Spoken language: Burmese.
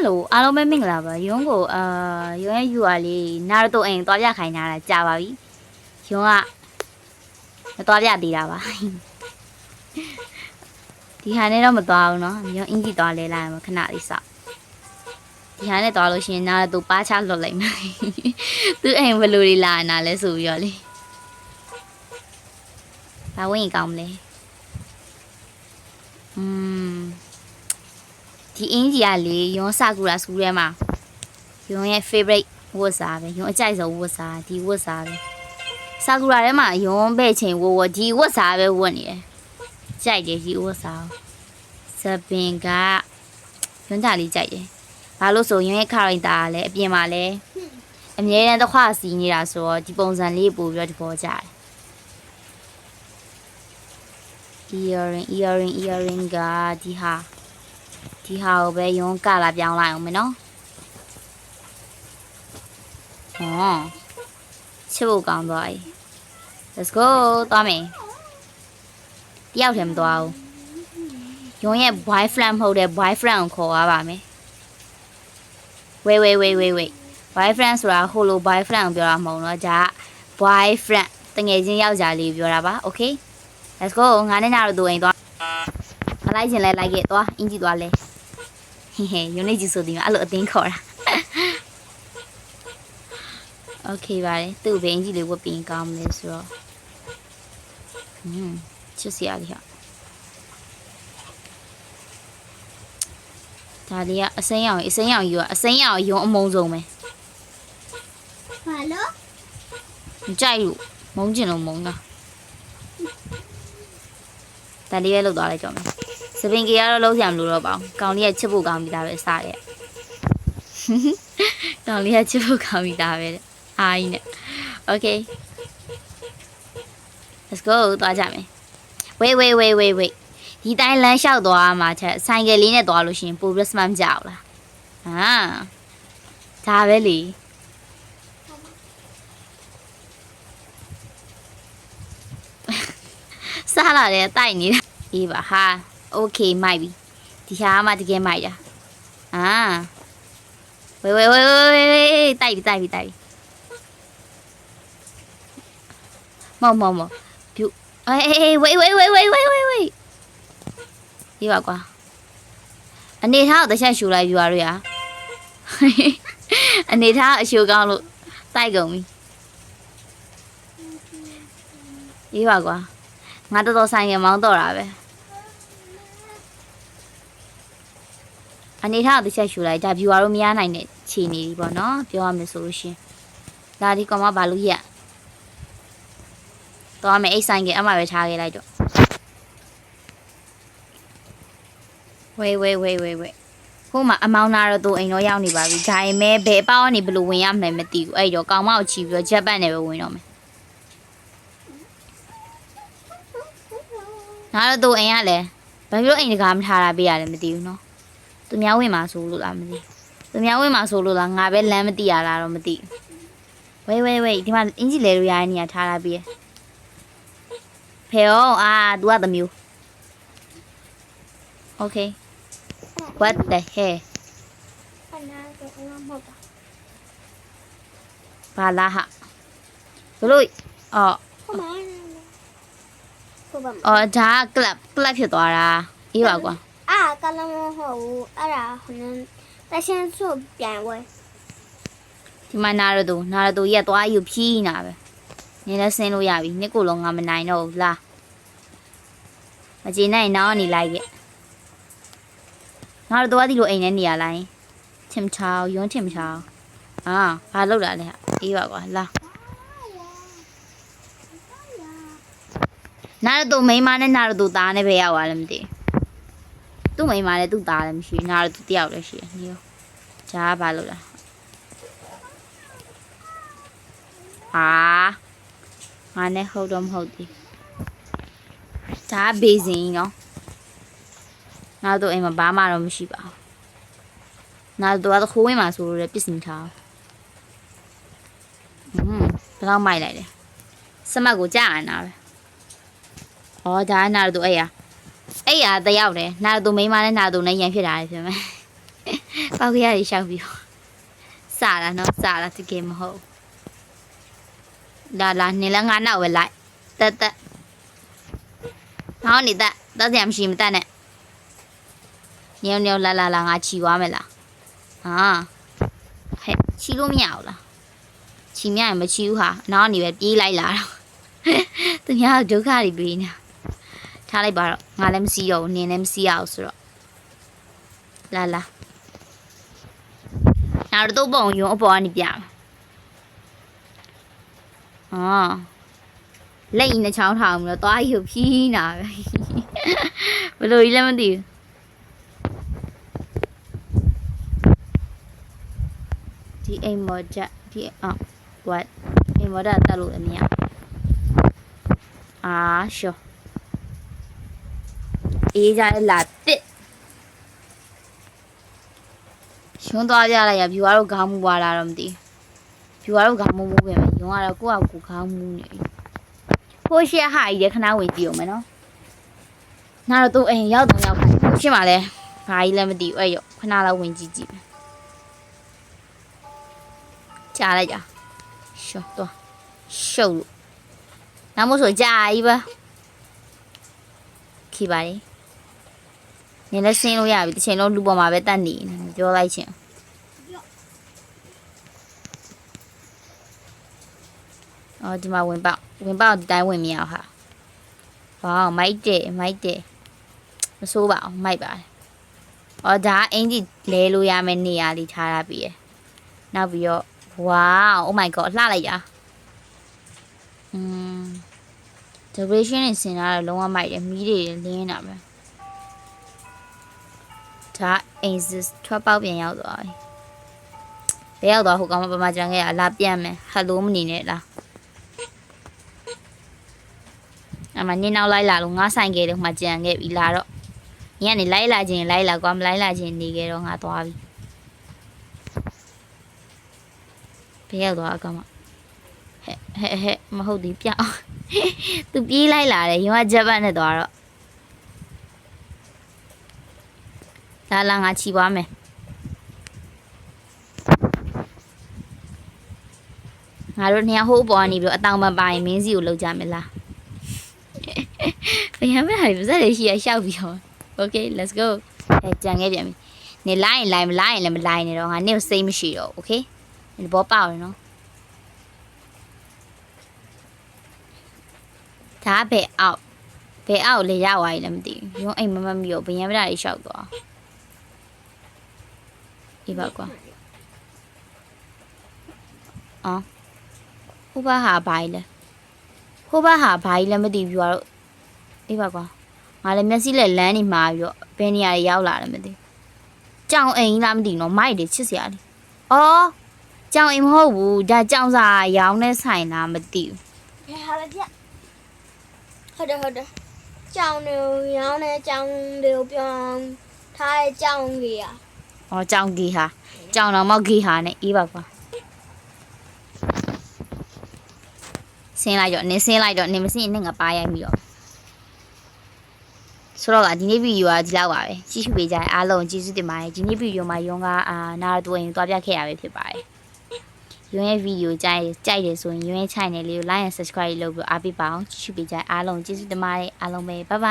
လိုအားလုံးပဲမင်္ဂလာပါယွန်းကိုအာယွန်းရဲ့ UR လေးနာရတိုအိမ်သွားပြခိုင်းတာကြာပါပြီယွန်းကမသွားပြသေးတာပါဒီဟာနဲ့တော့မသွားဘူးเนาะယွန်းအင်ကြီးသွားလဲလိုက်မှာခဏလေးစောက်ဒီဟာနဲ့သွားလို့ရှိရင်နာရတိုပါချလွတ်လိုက်မယ်သူအိမ်ဘယ်လိုတွေလာနာလဲဆိုပြီးတော့လေဘာဝင်ကောင်းမလဲอืม ဒီအင်ဂျီကလေယွန်းဆာကူရာစကူထဲမှာယွန်းရဲ့ favorite ဝတ်စားပဲယွန်းအကြိုက်ဆုံးဝတ်စားဒီဝတ်စားပဲဆာကူရာထဲမှာယွန်းပဲ့ချိန်ဝတ်ဝတ်ဒီဝတ်စားပဲဝတ်နေတယ်ကြိုက်တယ်ဒီဝတ်စားစပင်ကယွန်းတာလေးကြိုက်တယ်ဘာလို့ဆိုယွန်းရဲ့ခရိုင်တာကလည်းအပြင်မှာလည်းအမြဲတမ်းတစ်ခွစီနေတာဆိုတော့ဒီပုံစံလေးပို့ပြီးတော့ဒီပေါ်ကြတယ် earring earring earring ကဒီဟာ ဒီဟာကိုပဲယွန်းကလာပြောင်းလိုက်အောင်မယ်နော်ဟောချစ်ဖို့ကောင်းသွားပြီ let's go သွားမယ်တယောက်တည်းမသွားဘူးယွန်းရဲ့ boyfriend မဟုတ်တဲ့ boyfriend ကိုခေါ်ရပါမယ် wait wait wait wait wait boyfriend ဆိုတာဟိုလို boyfriend ကိုပြောတာမဟုတ်တော့ဒါက boyfriend တငယ်ချင်းယောက်ျားလေးပြောတာပါ okay let's go ငါနဲ့နာတို့တူအိမ်သွားမလိုက်ချင်လဲလိုက်ခဲ့သွားအင်ကြီးသွားလဲ ဟေဟေယုံနေကြီးဆိုဒီမှာအဲ့လိုအတင်းခေါ်တာโอเคပါတယ်သူ့ဘိန်းကြီးလေးဝတ်ပြီးကောင်းမလဲဆိုတော့ဟွန်းချစ်စရာလေးဟာဒါလေးကအစိမ်းရောင်အစိမ်းရောင်ယူအစိမ်းရောင်ယုံအမုံဆုံးပဲ ဘာလို့ မကြိုက်လို့မုန်းကျင်လို့မုန်းတာဒါလေးပဲလောက်သွားလိုက်ကြမယ် စပင်ကြီးကတော့လုံးစရာမလိုတော့ပါဘူးကောင်လေးကချစ်ဖို့ကောင်းပြီးသားပဲစတဲ့ကောင်လေးကချစ်ဖို့ကောင်းပြီးသားပဲတဲ့အားကြီးနဲ့ okay let's go သွားကြမယ် wait wait wait wait wait ဒီတိုင်းလမ်းလျှောက်သွားမှာချက်ဆိုင်ကယ်လေးနဲ့သွားလို့ရှိရင်ပိုပြီးစမမကြောက်လားဟာဒါပဲလေစားလာတယ်တိုက်နေတာအေးပါဟာ okay မိုက်ပြီဒီဟာမှတကယ်မိုက်တာအာဝေးဝေးဝေးဝေးဝေးဝေးတိုက်ပြီတိုက်ပြီတိုက်ပြီမောင်မောင်မောင်ပြုအေးအေးဝေးဝေးဝေးဝေးဝေးဝေးဝေးဒီပါကွာအနေထားကိုတစ်ချက်ရှူလိုက်ပြပါရရအနေထားအရှူကောင်းလို့တိုက်ကုန်ပြီဒီပါကွာငါတော်တော်ဆိုင်ငယ်မောင်းတော့တာပဲ အနေထားကိုတစ်ချက်ရှူလိုက်ဒါ viewer တို့မရနိုင်တဲ့ခြေနေပြီပေါ့နော်ပြောရမယ်ဆိုလို့ရှရင်ဒါဒီကောင်မဘာလို့ရက်တော့မယ်အိတ်ဆိုင်ကအမှပဲထားခဲ့လိုက်တော့ဝေးဝေးဝေးဝေးဝေးဟိုမှာအမောင်းနာတော့သူအိမ်တော့ရောက်နေပါပြီဒါပေမဲ့ဘယ်အပေါက်ကနေဘယ်လိုဝင်ရမလဲမသိဘူးအဲ့တော့ကောင်မကိုချီပြီးတော့ဂျက်ပတ်နဲ့ပဲဝင်တော့မယ်နာတော့သူအိမ်ကလည်းဘာဖြစ်လို့အိမ်တကာမထားတာပေးရလဲမသိဘူးနော် သူများဝင်မှာဆိုလို့လားမသိဘူးသူများဝင်မှာဆိုလို့လားငါပဲလမ်းမသိရလားတော့မသိဘူးဝေးဝေးဝေးဒီမှာအင်ဂျီလဲလို့ရတဲ့နေရာထားတာပေးရဖေအောင်အာ तू ကသမီး Okay what the hell အနာကအနာမဟုတ်တာဘာလာဟာဘလို့အော်ဟိုမှာဟိုမှာအော်ဒါ club club ဖြစ်သွားတာအေးပါကွာအာ ကလမဟုတ်ဘူးအဲ့ဒါဟိုနည်းတရှင်းဆိုပြန်ဝဲဒီမှာနာရတူနာရတူရက်သွားယူဖြီးနာပဲနေလဲဆင်းလို့ရပြီနှစ်ကိုလုံးငါမနိုင်တော့ဘူးလားမကြည်နိုင်နောက်ကနေလိုက်ခဲ့နာရတူကဒီလိုအိမ်ထဲနေရလိုက်ထင်ချောင်းယွန်းထင်ချောင်းအာဘာလောက်တာလဲဟာအေးပါကွာလာနာရတူမိန်းမနဲ့နာရတူသားနဲ့ပဲရောက်သွားလည်းမသိဘူး သူ့မိန်းမနဲ့သူ့သားလည်းမရှိဘူးနာရတူတယောက်လည်းရှိတယ်နေရောဂျားဘာလို့လဲအာငါနဲ့ဟုတ်တော့မဟုတ်သေးဂျားဘေးစင်နော်နာရတူအိမ်မှာဘာမှတော့မရှိပါဘူးနာရတူကတော့ခိုးဝင်မှာဆိုလို့လည်းပြစ်စင်ထားဟွန်းဘယ်တော့မိုက်လိုက်လဲစမတ်ကိုကြာရနာပဲ။အော်ဒါကနာရတူအဲ့ရ။ အဲ့ရတယောက်တယ်။နာရတူမိန်းမနဲ့နာရတူနဲ့ရန်ဖြစ်တာလေဖြစ်မယ်။ပောက်ခရတွေရှောက်ပြီးတော့စတာနော်စတာတကယ်မဟုတ်လာလာနေလဲငါနောက်ပဲလိုက်တက်တက်ဟောင်းနေတက်တက်စရာမရှိမတက်နဲ့ညောင်ညောင်လာလာလာငါခြီသွားမယ်လားဟာဟဲ့ခြီလို့မရဘူးလားခြီမရရင်မခြီဘူးဟာနောက်ကနေပဲပြေးလိုက်လာတော့သူများဒုက္ခတွေပေးနေတာ ထားလိုက်ပါတော့ငါလည်းမစီးတော့ဘူးနင်းလည်းမစီးရအောင်ဆိုတော့လာလာနောက်တော့ပုံရုံအပေါ်ကနေပြမယ်အော်လက်ရင်နှချောင်းထောင်ပြီးတော့သွားယူဖြီးနာပဲဘယ်လိုကြီးလဲမသိဘူးဒီအိမ်မော်ချက်ဒီအော် what အိမ်မော်ဒါတက်လို့အမြင်အာရှော အေးကြလာတစ်ရှုံးသွားကြလိုက်ရဖြူကတော့ခေါင်းမူပါလားတော့မသိဘူးဖြူကတော့ခေါင်းမူမူပဲရုံကတော့ကိုယ့်အကူခေါင်းမူနေပြီဖိုးရှက်ဟာကြီးတဲ့ခဏဝင်ကြည့်အောင်မယ်နော်နားတော့သူ့အိမ်ရောက်တော့ရောက်ခိုင်းဖိုးရှက်မှလည်းဘာကြီးလည်းမသိဘူးအဲ့ရောခဏလောက်ဝင်ကြည့်ကြည့်မယ်ကြားလိုက်ကြရှုံးတော့ရှုပ်လို့နောက်မို့ဆိုကြာကြီးပါခီပါလေ နင်လည်းဆင်းလို့ရပြီတစ်ချိန်လုံးလူပေါ်မှာပဲတတ်နေနေပြောလိုက်ချင်းအော်ဒီမှာဝင်ပေါက်ဝင်ပေါက်ဒီတိုင်းဝင်မရအောင်ဟာဝေါမိုက်တယ်မိုက်တယ်မဆိုးပါအောင်မိုက်ပါတယ်အော်ဒါအင်ကြီးလဲလို့ရမယ့်နေရာလေးထားရပြီရယ်နောက်ပြီးတော့ဝေါ oh my god လှလိုက်ရอืม decoration နဲ့ဆင်လာတော့လုံးဝမိုက်တယ်မီးတွေလင်းနေတာပဲ ဒါအိမ်စစ်ထွက်ပေါက်ပြန်ရောက်သွားပြီဘယ်ရောက်သွားဟိုကောင်မပမာကြံခဲ့ရလာပြန်မယ်ဟယ်လိုမနေနဲ့လားအမနင်းနောက်လိုက်လာလို့ငါဆိုင်ခဲ့တယ်ဟိုမှာကြံခဲ့ပြီလာတော့ညနေလိုက်လာခြင်းလိုက်လာကွာမလိုက်လာခြင်းနေခဲ့တော့ငါသွားပြီဘယ်ရောက်သွားအကောင်မဟဲ့ဟဲ့ဟဲ့မဟုတ်ဒီပြောင်းသူပြေးလိုက်လာတယ်ရင်ကဂျပန်နဲ့သွားတော့ လာလာငါချီသွားမယ်ငါတို့နှစ်ယောက်ဟိုးပေါ်ကနေပြီးတော့အတောင်မပိုင်မင်းစီကိုလောက်ကြမယ်လားဘယ်ရမလဲပါစက်ရရှိရရှောက်ပြီးတော့ Okay let's go အဲကြံခဲ့ပြန်ပြီနေလိုက်ရင်လိုက်မလိုက်ရင်လည်းမလိုက်နဲ့တော့ငါနေ့စိတ်မရှိတော့ Okay ဒီဘောပေါက်ရနော်ဒါဘယ်အောက်ဘယ်အောက်လေရောက်သွားပြီလည်းမသိဘူးရုံးအိမ်မမမီရောဘယ်ရမလဲရှောက်သွား အေးပါကွာအော်ဟိုဘဟာဘာကြီးလဲဟိုဘဟာဘာကြီးလဲမသိဘူးကတော့အေးပါကွာငါလည်းမျက်စိလက်လန်းနေမှာပြီးတော့ဘယ်နေရာရောက်လာလဲမသိကြောင်အိမ်လားမသိနော်မိုက်တယ်ချစ်စရာလေအော်ကြောင်အိမ်မဟုတ်ဘူးဒါကြောင်စာရောင်းတဲ့ဆိုင်လားမသိဘူးဘယ်ဟာလဲပြဟုတ်တယ်ဟုတ်တယ်ကြောင်တွေရောင်းနေကြောင်တွေကိုပြောင်းထားတဲ့ကြောင်ကြီးอ่ะ အော်ကြောင်ဂီဟာကြောင်တော်မောက်ဂီဟာနဲ့အေးပါကွာဆင်းလိုက်တော့နင်းဆင်းလိုက်တော့နင်းမဆင်းရင်နင်းငါပါရိုက်ပြီးတော့ဆိုတော့ကဒီနေ့ဗီဒီယိုကဒီလောက်ပါပဲကြည့်ရှုပေးကြတဲ့အားလုံးကျေးဇူးတင်ပါတယ်ဒီနေ့ဗီဒီယိုမှာယုံကအာနာရတူရင်တွားပြခဲ့ရပဲဖြစ်ပါတယ်ယုံရဲ့ဗီဒီယိုကြိုက်ကြိုက်တယ်ဆိုရင်ယုံရဲ့ channel လေးကို like and subscribe လုပ်ပြီးအားပေးပါအောင်ကြည့်ရှုပေးကြတဲ့အားလုံးကျေးဇူးတင်ပါတယ်အားလုံးပဲ bye bye